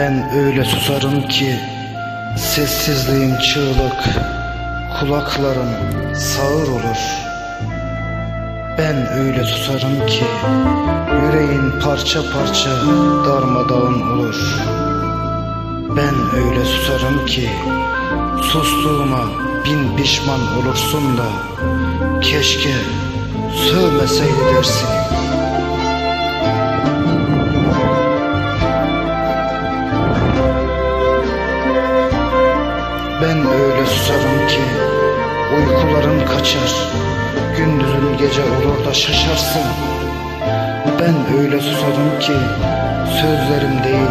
Ben öyle susarım ki Sessizliğim çığlık Kulaklarım sağır olur. Ben öyle susarım ki Yüreğin parça parça darmadağın olur. Ben öyle susarım ki Sustuğuma bin pişman olursun da Keşke sövmeseydi dersin Ben öyle susarım ki uykuların kaçar Gündüzün gece olur da şaşarsın. Ben öyle susarım ki sözlerim değil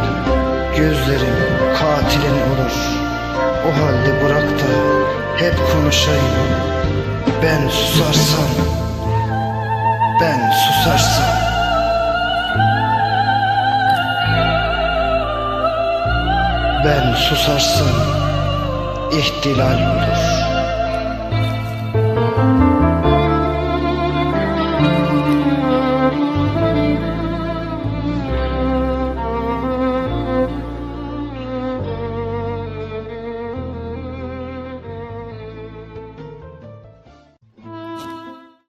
Gözlerim katilin olur. O halde bırak da hep konuşayım. Ben susarsam Ben susarsam. Ben susarsam ihtilal olur.